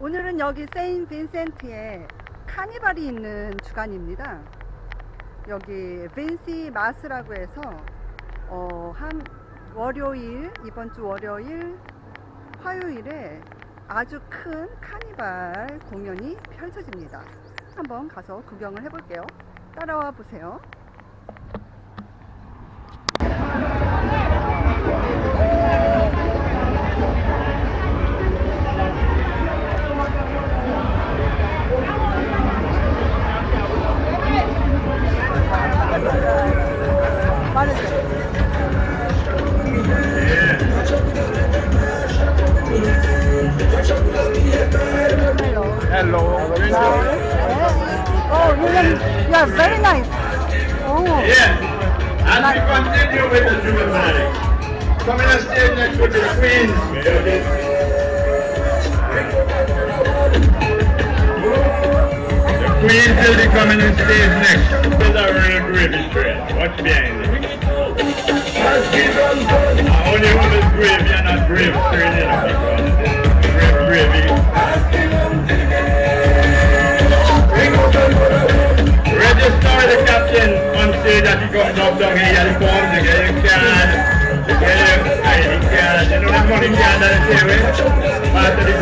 오늘은 여기 세인 빈센트에 카니발이 있는 주간입니다. 여기 빈시 마스라고 해서 어, 한 월요일 이번 주 월요일 화요일에 아주 큰 카니발 공연이 펼쳐집니다. 한번 가서 구경을 해볼게요. 따라와 보세요. Oh, you are, you are very nice. Oh, Yeah. And we continue with the juvenile. Coming on next with the Queens. The Queens will be coming on stage next. With a real gravy train. Watch behind it. Only one is gravy and not grave train dobbiamo migliaia che non è insieme parte di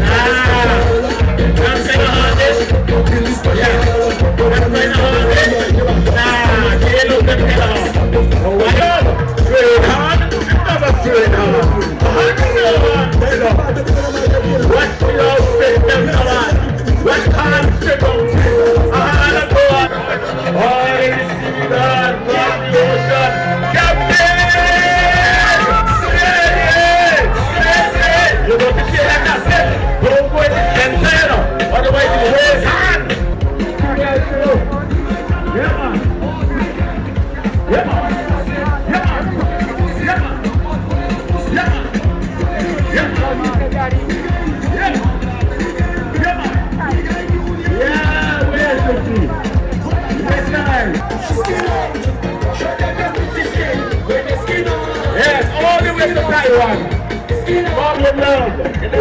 Ah! Yeah. problem now in the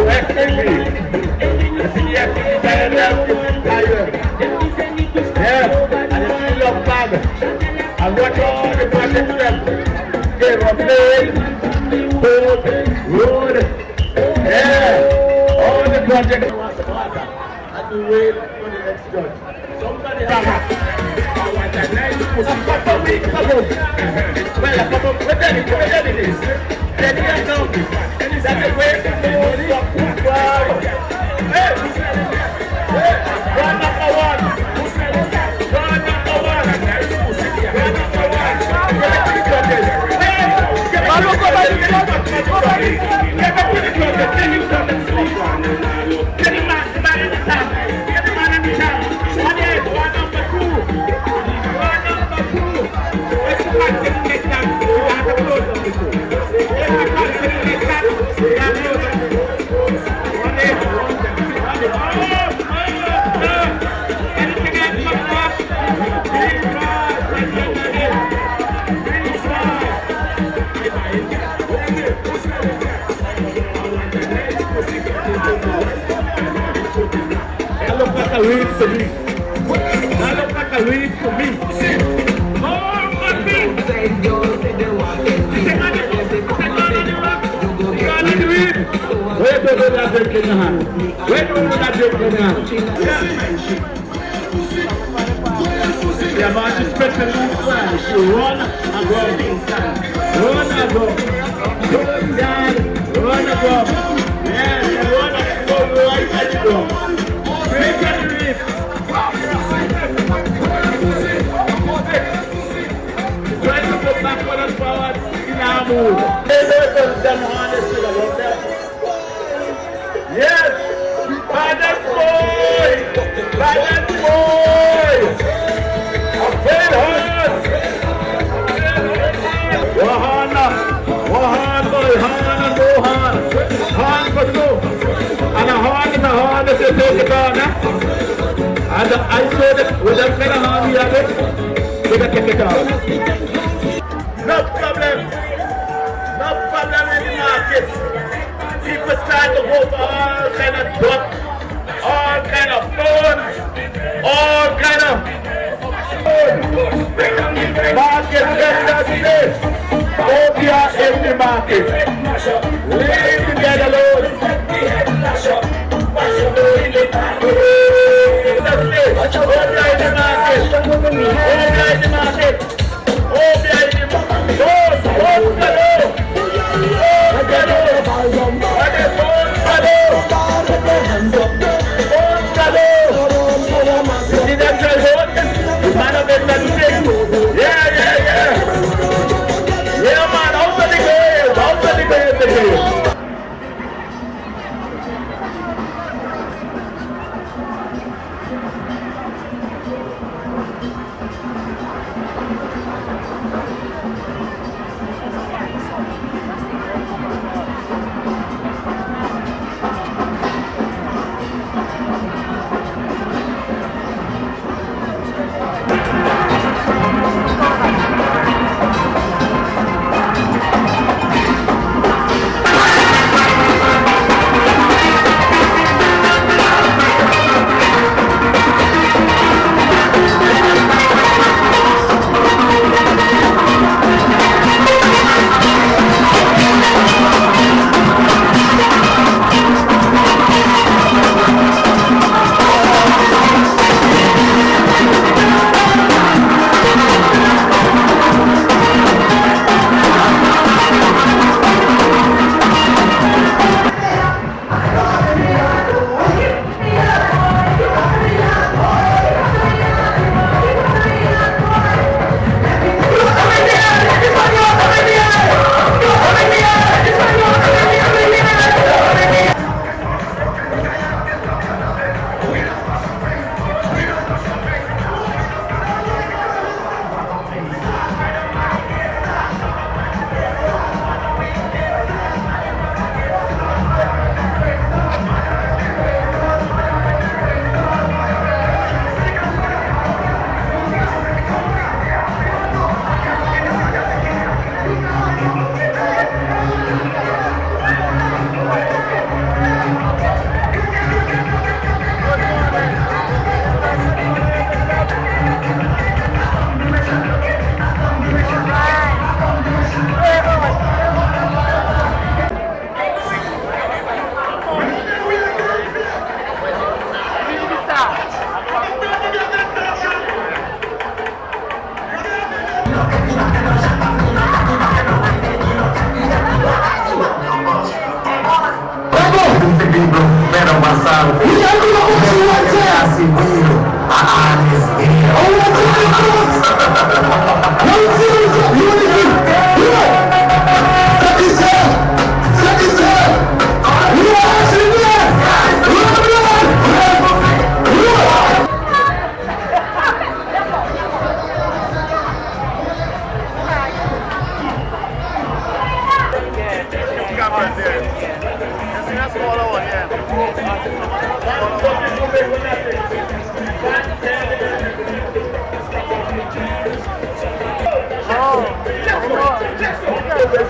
You the feel of God. And all the projects Yeah, all the projects. For the next. Somebody a nice Well. me. Dale pra Caluí comigo. Toma, Wait till the last day came out. Wait till the last day came out. They are about to spread the new flash. Run above. Run above. Don't die. Run above. Yes, run above. Right at you. them to the hotel. Yes, by that boy, by that boy, a big horse. Wahana, Wahan, Hana, Gohan, Han Basu, and a horn in the horn is a big corner. Eh? And I said, with a big horn, you have it, with a ticket on. Start to go for all kind of stuff, all kind of phone, all kind of. Market today. Hope you are in the market. Leave the dead alone. In the market.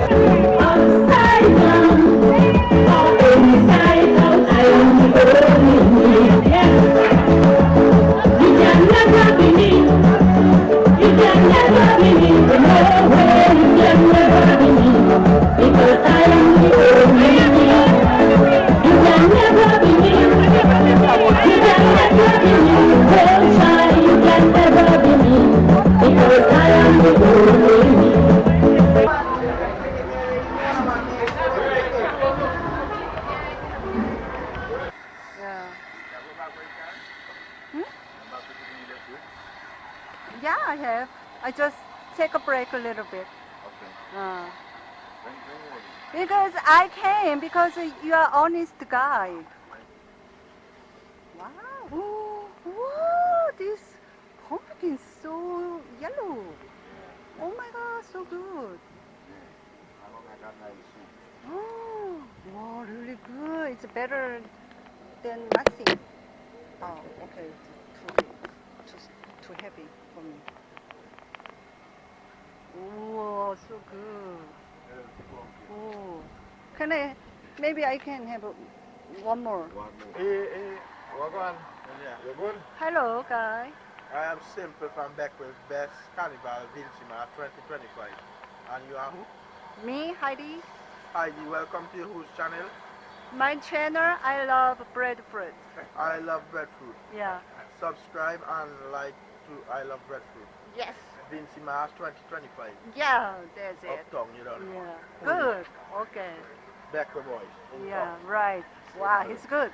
Upside down, take a break a little bit. Okay. Uh, When, when was it? because I came because you are honest guy. Wow. Ooh, Wow, this pumpkin is so yellow. Oh my god, so good. Long I got soup? Oh, wow, really good. It's better than nothing. Oh, okay. Too, too, too heavy for me. Oh, so good. Oh, can I? Maybe I can have a, one more. One more. Hey, hey, walk on. You good? Hello, guy. I am Simple from back with Best Carnival Vincima 2025. And you are who? Me, Heidi. Heidi, welcome to whose channel? My channel, I love breadfruit. I love breadfruit. Yeah. Subscribe and like to I love breadfruit. Yes. Vincima 2025. Yeah, that's it. Uptown, you know. Yeah. Good. Okay. Back the boys. Yeah, right. Wow, it's good.